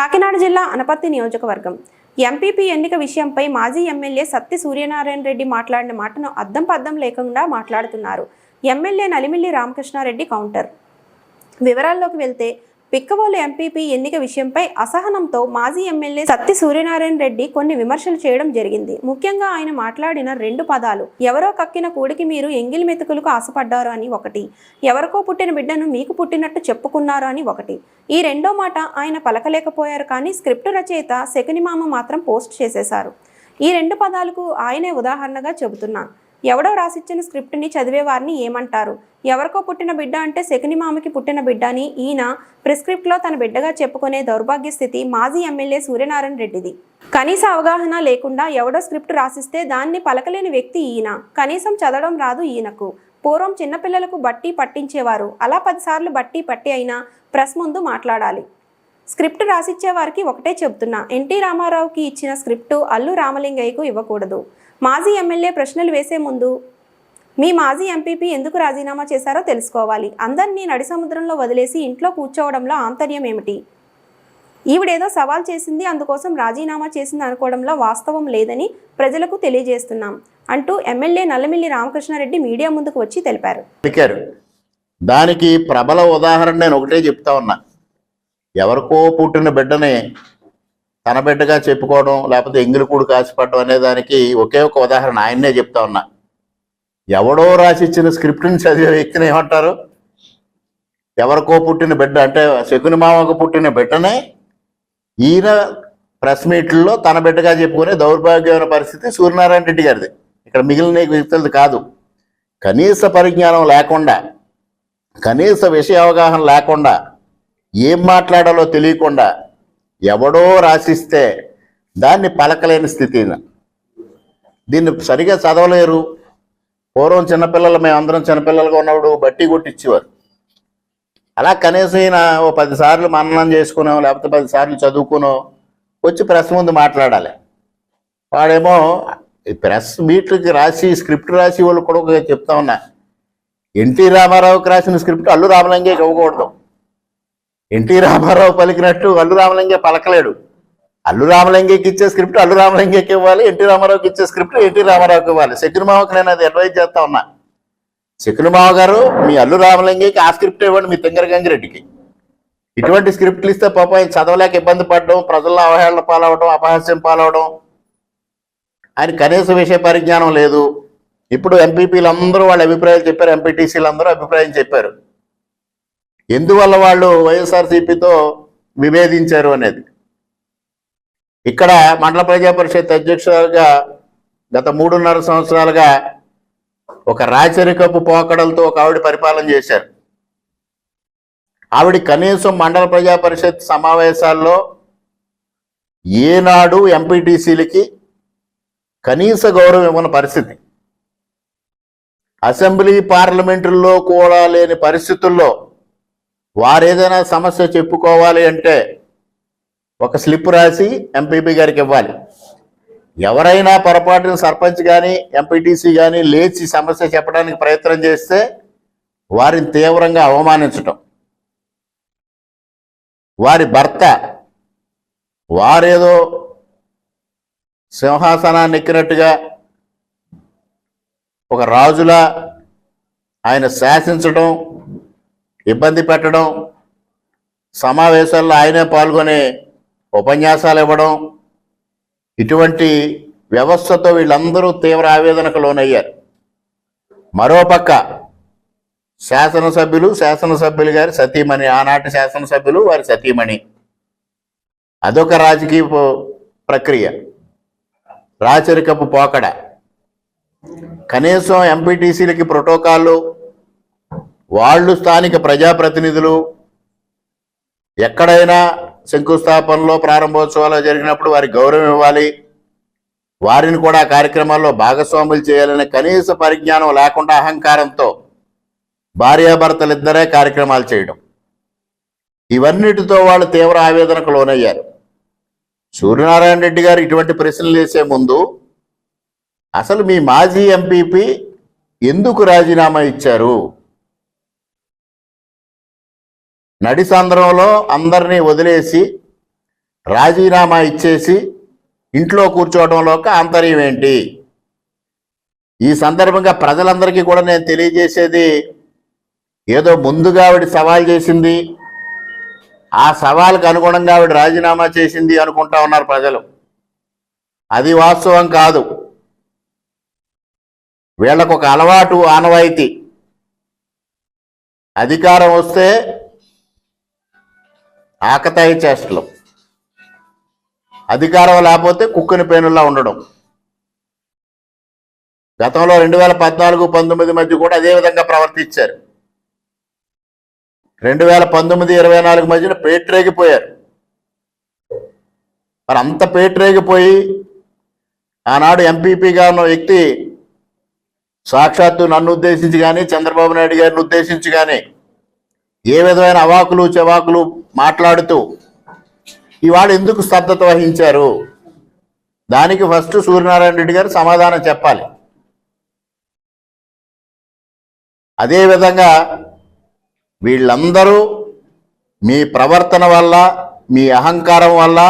కాకినాడ జిల్లా అనపత్తి నియోజకవర్గం. ఎంపీపీ ఎన్నిక విషయంపై మాజీ ఎమ్మెల్యే సత్తి సూర్యనారాయణ రెడ్డి మాట్లాడిన మాటను అద్దం పద్దం లేకుండా మాట్లాడుతున్నారు. MLA Nalimilli Ramakrishnareddy counter. వివరాల్లోకి వెళ్తే పిక్కవోలు ఎంపీపీ ఎన్నిక విషయంపై అసహనంతో మాజీ ఎమ్మెల్యే సత్తి సూర్యనారాయణ రెడ్డి కొన్ని విమర్శలు చేయడం జరిగింది. ముఖ్యంగా ఆయన మాట్లాడిన రెండు పదాలు ఎవరో కక్కిన కూడికి మీరు ఎంగిలి మెతుకులకు ఆశపడ్డారు అని ఒకటి ఎవరికో పుట్టిన బిడ్డను మీకు పుట్టినట్టు చెప్పుకున్నారు అని ఒకటి. ఈ రెండో మాట ఆయన పలకలేకపోయారు కానీ స్క్రిప్ట్ రచయిత శకునిమామ మాత్రం పోస్ట్ చేసేశారు. ఈ రెండు పదాలకు ఆయనే ఉదాహరణగా చెబుతున్నాను ఎవడో రాసిచ్చిన స్క్రిప్ట్ని చదివే వారిని ఏమంటారు? ఎవరికో పుట్టిన బిడ్డ అంటే శకుని మామకి పుట్టిన బిడ్డ అని ఈయన ప్రిస్క్రిప్ట్లో తన బిడ్డగా చెప్పుకునే దౌర్భాగ్య స్థితి మాజీ ఎమ్మెల్యే సూర్యనారాయణ రెడ్డిది. కనీస అవగాహన లేకుండా ఎవడో స్క్రిప్ట్ రాసిస్తే దాన్ని పలకలేని వ్యక్తి ఈయన. కనీసం చదవడం రాదు ఈయనకు. పూర్వం చిన్నపిల్లలకు బట్టి పట్టించేవారు. అలా పదిసార్లు బట్టి పట్టి అయినా ప్రెస్ ముందు మాట్లాడాలి. స్క్రిప్ట్ రాసిచ్చే వారికి ఒకటే చెబుతున్నా. ఎన్టీ రామారావుకి ఇచ్చిన స్క్రిప్టు అల్లు రామలింగయ్యకు ఇవ్వకూడదు. మాజీ ఎమ్మెల్యే ప్రశ్నలు వేసే ముందు మీ మాజీ ఎంపీపీ ఎందుకు రాజీనామా చేశారో తెలుసుకోవాలి. అందరినీ నడి సముద్రంలో వదిలేసి ఇంట్లో కూర్చోవడంలో ఆంతర్యం ఏమిటి? ఈవిడేదో సవాల్ చేసింది అందుకోసం రాజీనామా చేసింది అనుకోవడంలో వాస్తవం లేదని ప్రజలకు తెలియజేస్తున్నాం అంటూ ఎమ్మెల్యే నల్లమిల్లి రామకృష్ణారెడ్డి మీడియా ముందుకు వచ్చి తెలిపారు. దానికి ప్రబల ఉదాహరణ నేను ఒకటే చెప్తా ఉన్నా. ఎవరికో పుట్టిన బిడ్డని తన బిడ్డగా చెప్పుకోవడం లేకపోతే ఎంగిలికూడు కాసిపడడం అనే దానికి ఒకే ఒక ఉదాహరణ ఆయన్నే చెప్తా ఉన్నా. ఎవడో రాసిచ్చిన స్క్రిప్ట్ని చదివే వ్యక్తిని ఏమంటారు? ఎవరికో పుట్టిన బిడ్డ అంటే శకుని మామకు పుట్టిన బిడ్డనే ఈయన ప్రెస్ మీట్లో తన బిడ్డగా చెప్పుకునే దౌర్భాగ్యమైన పరిస్థితి సూర్యనారాయణ రెడ్డి గారిది. ఇక్కడ మిగిలిన వ్యక్తులది కాదు. కనీస పరిజ్ఞానం లేకుండా కనీస విషయ అవగాహన లేకుండా ఏం మాట్లాడాలో తెలియకుండా ఎవడో రాసిస్తే దాన్ని పలకలేని స్థితి దీన్ని సరిగా చదవలేరు. పూర్వం చిన్నపిల్లలు మేము అందరం చిన్నపిల్లలుగా ఉన్నప్పుడు బట్టి కొట్టిచ్చేవారు. అలా కనీసం ఈయన ఓ పదిసార్లు మననం చేసుకున్నాం లేకపోతే పది సార్లు చదువుకునో వచ్చి ప్రెస్ ముందు మాట్లాడాలి. వాడేమో ప్రెస్ మీట్లకి రాసి స్క్రిప్ట్ రాసి వాళ్ళు కూడా ఒక చెప్తా ఉన్నా ఎన్టీ రామారావుకి రాసిన స్క్రిప్ట్ అల్లు రామలింగే ఇవ్వకూడదు ఎన్టీ రామారావు పలికినట్టు అల్లు రామలింగే పలకలేడు. అల్లు రామలింగేకి ఇచ్చే స్క్రిప్ట్ అల్లు రామలింగేకి ఇవ్వాలి ఎన్టీ రామారావుకి ఇచ్చే స్క్రిప్ట్ ఎన్టీ రామారావుకి ఇవ్వాలి. శకుని మావకి నేను అది అడ్వైజ్ చేస్తా ఉన్నా. శకుని మావ గారు మీ అల్లు రామలింగేకి ఆ స్క్రిప్ట్ ఇవ్వండి మీ తింగర గంగిరెడ్డికి ఇటువంటి స్క్రిప్ట్లు ఇస్తే పాపం ఆయన చదవలేక ఇబ్బంది పడడం ప్రజల్లో అవహేళన పాలవడం అపహాస్యం పాలవడం. ఆయన కనీస విషయ పరిజ్ఞానం లేదు. ఇప్పుడు ఎంపీపీలు అందరూ వాళ్ళ అభిప్రాయాలు చెప్పారు ఎంపీటీసీలు అందరూ అభిప్రాయం చెప్పారు. ఎందువల్ల వాళ్ళు వైఎస్ఆర్సీపీతో విభేదించారు అనేది? ఇక్కడ మండల ప్రజా పరిషత్ అధ్యక్షురాలుగా గత మూడున్నర సంవత్సరాలుగా ఒక రాచరికపు పోకడలతో ఒక ఆవిడ పరిపాలన చేశారు. ఆవిడ కనీసం మండల ప్రజా పరిషత్ సమావేశాల్లో ఏనాడు ఎంపీటీసీలకి కనీస గౌరవం ఇవ్వని పరిస్థితి. అసెంబ్లీ పార్లమెంటుల్లో కూడా లేని పరిస్థితుల్లో వారు ఏదైనా సమస్య చెప్పుకోవాలి అంటే ఒక స్లిప్ రాసి ఎంపీపీ గారికి ఇవ్వాలి. ఎవరైనా పొరపాటున సర్పంచ్ కానీ ఎంపీటీసీ కానీ లేచి సమస్య చెప్పడానికి ప్రయత్నం చేస్తే వారిని తీవ్రంగా అవమానించటం. వారి భర్త వారేదో సింహాసనాన్ని ఎక్కినట్టుగా ఒక రాజులా ఆయన శాసించడం ఇబ్బంది పెట్టడం సమావేశాల్లో ఆయనే పాల్గొని ఉపన్యాసాలు ఇవ్వడం ఇటువంటి వ్యవస్థతో వీళ్ళందరూ తీవ్ర ఆవేదనకు లోనయ్యారు. మరోపక్క శాసనసభ్యులు శాసనసభ్యులు గారి సతీమణి ఆనాటి శాసనసభ్యులు వారి సతీమణి. అదొక రాజకీయ ప్రక్రియ. రాచరికపు పోకడ. కనీసం ఎంపీటీసీలకి ప్రోటోకాళ్ళు వాళ్ళు స్థానిక ప్రజాప్రతినిధులు. ఎక్కడైనా శంకుస్థాపనలో ప్రారంభోత్సవాలు జరిగినప్పుడు వారికి గౌరవం ఇవ్వాలి. వారిని కూడా కార్యక్రమాల్లో భాగస్వాములు చేయాలనే కనీస పరిజ్ఞానం లేకుండా అహంకారంతో భార్యాభర్తలిద్దరే కార్యక్రమాలు చేయడం. ఇవన్నిటితో వాళ్ళు తీవ్ర ఆవేదనకు లోనయ్యారు. సూర్యనారాయణ రెడ్డి గారు ఇటువంటి ప్రశ్నలు వేసే ముందు అసలు మీ మాజీ ఎంపీపీ ఎందుకు రాజీనామా ఇచ్చారు? నడి సంద్రంలో అందరినీ వదిలేసి రాజీనామా ఇచ్చేసి ఇంట్లో కూర్చోవడంలోకి ఆంతర్యం ఏంటి? ఈ సందర్భంగా ప్రజలందరికీ కూడా నేను తెలియజేసేది ఏదో ముందుగా ఆవిడ సవాల్ చేసింది ఆ సవాల్కి అనుగుణంగా ఆవిడ రాజీనామా చేసింది అనుకుంటా ఉన్నారు ప్రజలు. అది వాస్తవం కాదు. వీళ్ళకు ఒక అలవాటు ఆనవాయితీ. అధికారం వస్తే ఆకతాయి చేష్టలు. అధికారం లేకపోతే కుక్కని పేనుల్లా ఉండడం. గతంలో రెండు వేల పద్నాలుగు పంతొమ్మిది మధ్య కూడా అదే విధంగా ప్రవర్తించారు. రెండు వేల పంతొమ్మిది ఇరవై నాలుగు మధ్యన పేట్రేగిపోయారు మరి అంత పేట్రేగిపోయి ఆనాడు ఎంపీపీగా ఉన్న వ్యక్తి సాక్షాత్తు నన్ను ఉద్దేశించి కానీ చంద్రబాబు నాయుడు గారిని ఉద్దేశించి కానీ ఏ విధమైన అవాకులు చెవాకులు మాట్లాడుతూ ఇవాళ ఎందుకు స్తబ్దత వహించారు? దానికి ఫస్ట్ సూర్యనారాయణ రెడ్డి గారు సమాధానం చెప్పాలి. అదేవిధంగా వీళ్ళందరూ మీ ప్రవర్తన వల్ల మీ అహంకారం వల్ల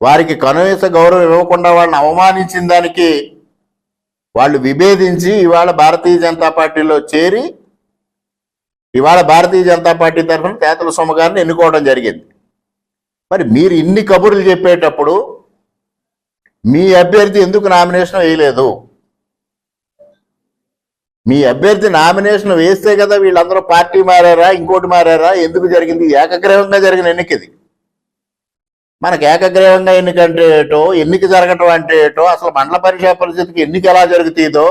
వారికి కనీస గౌరవం ఇవ్వకుండా వాళ్ళని అవమానించిన దానికి వాళ్ళు విభేదించి ఇవాళ భారతీయ జనతా పార్టీలో చేరి ఇవాళ భారతీయ జనతా పార్టీ తరఫున తేతల సొమ్మ గారిని ఎన్నుకోవడం జరిగింది. మరి మీరు ఇన్ని కబుర్లు చెప్పేటప్పుడు మీ అభ్యర్థి ఎందుకు నామినేషన్ వేయలేదు? మీ అభ్యర్థి నామినేషన్ వేస్తే కదా వీళ్ళందరూ పార్టీ మారారా ఇంకోటి మారారా? ఎందుకు జరిగింది? ఏకగ్రీవంగా జరిగిన ఎన్నికది. మనకు ఏకగ్రీవంగా ఎన్నిక అంటే ఏటో ఎన్నిక జరగటం అంటే ఏటో అసలు మండల పరిషత్ పరిస్థితికి ఎన్నిక ఎలా జరుగుతుందో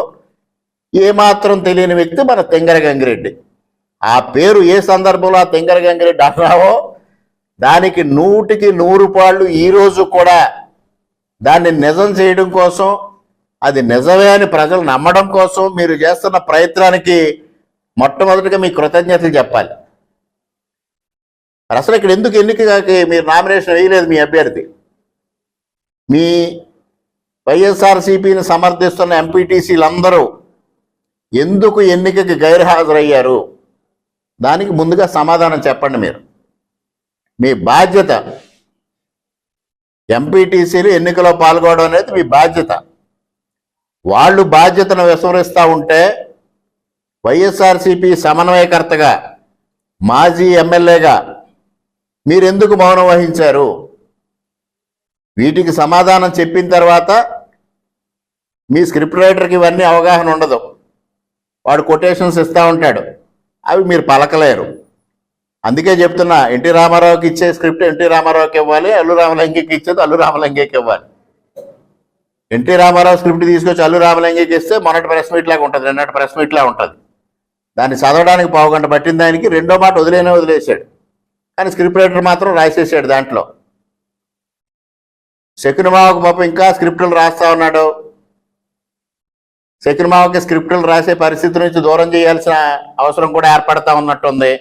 ఏమాత్రం తెలియని వ్యక్తి మన తెంగర గంగిరెడ్డి. ఆ పేరు ఏ సందర్భంలో ఆ తెంగర గంగిరెడ్డి అన్నావో దానికి నూటికి నూరు పాళ్ళు ఈరోజు కూడా దాన్ని నిజం చేయడం కోసం అది నిజమే అని ప్రజలు నమ్మడం కోసం మీరు చేస్తున్న ప్రయత్నానికి మొట్టమొదటిగా మీ కృతజ్ఞతలు చెప్పాలి. అసలు ఇక్కడ ఎందుకు ఎన్నికకి మీరు నామినేషన్ వేయలేదు మీ అభ్యర్థి? మీ వైఎస్ఆర్సీపీని సమర్థిస్తున్న ఎంపీటీసీలందరూ ఎందుకు ఎన్నికకి గైర్హాజరయ్యారు? దానికి ముందుగా సమాధానం చెప్పండి మీరు. మీ బాధ్యత ఎంపీటీసీలు ఎన్నికలో పాల్గొనడం అనేది మీ బాధ్యత. వాళ్ళు బాధ్యతను విస్మరిస్తూ ఉంటే వైఎస్ఆర్సీపీ సమన్వయకర్తగా మాజీ ఎమ్మెల్యేగా మీరెందుకు మౌనం వహించారు? వీటికి సమాధానం చెప్పిన తర్వాత మీ స్క్రిప్ట్ రైటర్కి ఇవన్నీ అవగాహన ఉండదు. వాడు కొటేషన్స్ ఇస్తూ ఉంటాడు. అవి మీరు పలకలేరు. అందుకే చెప్తున్నా ఎన్టీ రామారావుకి ఇచ్చే స్క్రిప్ట్ ఎన్టీ రామారావుకి ఇవ్వాలి అల్లు రామలింగకి ఇచ్చేది అల్లు రామలింగకి ఇవ్వాలి. ఎన్టీ రామారావు స్క్రిప్ట్ తీసుకొచ్చి అల్లు రామలింగకి ఇస్తే మొన్నటి ప్రెస్ మీట్ లాగా ఉంటుంది రెండటి ప్రెస్ మీట్ లాగా ఉంటుంది. దాన్ని చదవడానికి పావుగంట పట్టిన దానికి రెండో మాట వదిలేనే వదిలేశాడు. కానీ స్క్రిప్ట్ రైటర్ మాత్రం రాసేసాడు దాంట్లో. శకునమావకు పాపం ఇంకా స్క్రిప్టులు రాస్తా ఉన్నాడు. శకునమావకి స్క్రిప్టులు రాసే పరిస్థితి నుంచి దూరం చేయాల్సిన అవసరం కూడా ఏర్పడతా ఉన్నట్టుంది.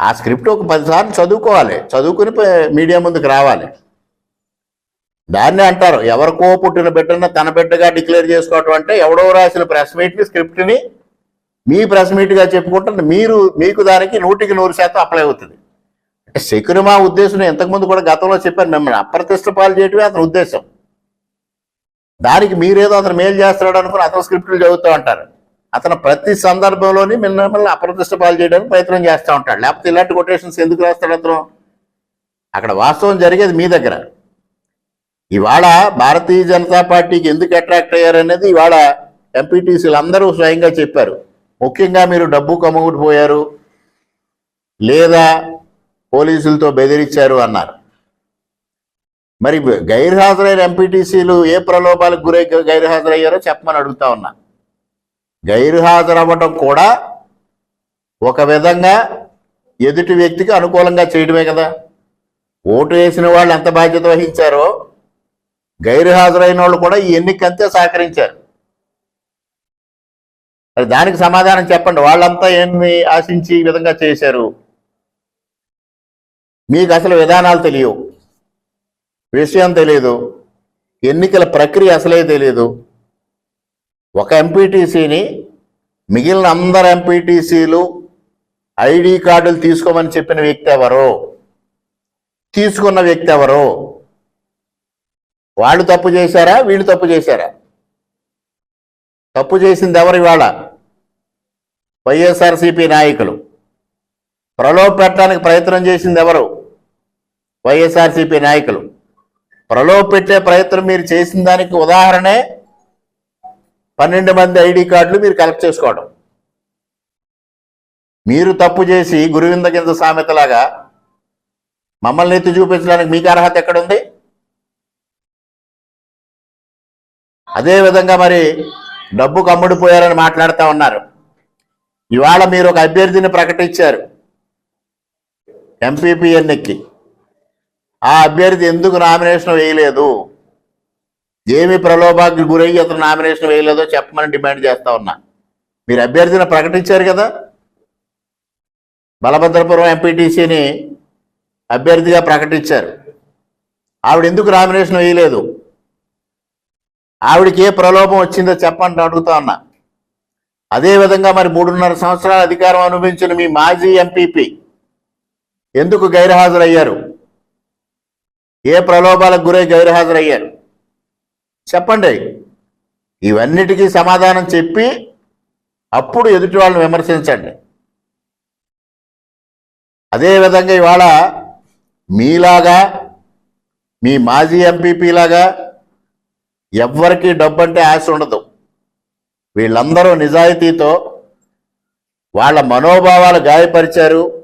ఆ స్క్రిప్ట్ ఒక పదిసార్లు చదువుకోవాలి. చదువుకుని మీడియా ముందుకు రావాలి. దాన్ని అంటారు ఎవరికో పుట్టిన బిడ్డను తన బిడ్డగా డిక్లేర్ చేసుకోవటం అంటే ఎవడో రాసిన ప్రెస్ మీట్ని స్క్రిప్ట్ని మీ ప్రెస్ మీట్గా చెప్పుకుంటే మీరు మీకు దానికి నూటికి నూరు శాతం అప్లై అవుతుంది. అంటే శకునిమా ఉద్దేశం ఇంతకుముందు కూడా గతంలో చెప్పాను మిమ్మల్ని అప్రతిష్ట పాలు చేయటమే అతని ఉద్దేశం. దానికి మీరేదో అతను మేలు చేస్తున్నాడు అనుకుని అతను స్క్రిప్టులు చదువుతూ ఉంటారు. అతను ప్రతి సందర్భంలోని మిమ్మల్ని అప్రతిష్ట పాలు చేయడానికి ప్రయత్నం చేస్తూ ఉంటాడు. లేకపోతే ఇలాంటి కొటేషన్స్ ఎందుకు రాస్తాడు అతను? అక్కడ వాస్తవం జరిగేది మీ దగ్గర. ఇవాళ భారతీయ జనతా పార్టీకి ఎందుకు అట్రాక్ట్ అయ్యారనేది ఇవాళ ఎంపీటీసీలు అందరూ స్వయంగా చెప్పారు. ముఖ్యంగా మీరు డబ్బు కమ్ముకుపోయారు లేదా పోలీసులతో బెదిరించారు అన్నారు. మరి గైర్హాజరైన ఎంపీటీసీలు ఏ ప్రలోభాలకు గురై గైర్హాజరయ్యారో చెప్పమని అడుగుతా ఉన్నా. గైర్హాజరవ్వటం కూడా ఒక విధంగా ఎదుటి వ్యక్తికి అనుకూలంగా చేయడమే కదా. ఓటు వేసిన వాళ్ళు ఎంత బాధ్యత వహించారో గైర్హాజరైన వాళ్ళు కూడా ఈ ఎన్నికంతే సహకరించారు. మరి దానికి సమాధానం చెప్పండి. వాళ్ళంతా ఏమి ఆశించి ఈ విధంగా చేశారు? మీకు అసలు విధానాలు తెలియవు. విషయం తెలియదు ఎన్నికల ప్రక్రియ అసలే తెలియదు ఒక ఎంపీటీసీని మిగిలిన అందరు ఎంపీటీసీలు ఐడి కార్డులు తీసుకోమని చెప్పిన వ్యక్తి ఎవరు? తీసుకున్న వ్యక్తి ఎవరు? వాళ్ళు తప్పు చేశారా? వీళ్ళు తప్పు చేశారా? తప్పు చేసింది ఎవరు ఇవాళ? వైఎస్ఆర్సీపీ నాయకులు. ప్రలోభ పెట్టడానికి ప్రయత్నం చేసింది ఎవరు? వైఎస్ఆర్సీపీ నాయకులు. ప్రలోభ పెట్టే ప్రయత్నం మీరు చేసిన దానికి ఉదాహరణే పన్నెండు మంది ఐడి కార్డులు మీరు కలెక్ట్ చేసుకోవడం. మీరు తప్పు చేసి గురువింద కింద సామెతలాగా మమ్మల్ని ఎత్తి చూపించడానికి మీకు అర్హత ఎక్కడుంది? అదేవిధంగా మరి డబ్బు కమ్ముడిపోయారని మాట్లాడుతూ ఉన్నారు. ఇవాళ మీరు ఒక అభ్యర్థిని ప్రకటించారు. ఎంపీపీ ఎన్నికకి ఆ అభ్యర్థి ఎందుకు నామినేషన్ వేయలేదు? ఏమి ప్రలోభానికి గురయ్యి అతను నామినేషన్ వేయలేదో చెప్పమని డిమాండ్ చేస్తా ఉన్నా. మీరు అభ్యర్థిని ప్రకటించారు కదా? బలభద్రపురం ఎంపీటీసీని అభ్యర్థిగా ప్రకటించారు. ఆవిడ ఎందుకు నామినేషన్ వేయలేదు? ఆవిడకి ఏ ప్రలోభం వచ్చిందో చెప్పండి అడుగుతా ఉన్నా. అదేవిధంగా మరి మూడున్నర సంవత్సరాల అధికారం అనుభవించిన మీ మాజీ ఎంపీపీ ఎందుకు గైర్హాజరయ్యారు? ఏ ప్రలోభాలకు గురై గైర్హాజరయ్యారు? చెప్పండి. ఇవన్నిటికీ సమాధానం చెప్పి అప్పుడు ఎదుటి వాళ్ళని విమర్శించండి. అదేవిధంగా ఇవాళ మీలాగా మీ మాజీ ఎంపీపీ లాగా డబ్బంటే డబ్బు అంటే ఆశ ఉండదు. వీళ్ళందరూ నిజాయితీతో వాళ్ళ మనోభావాలు గాయపరిచారు.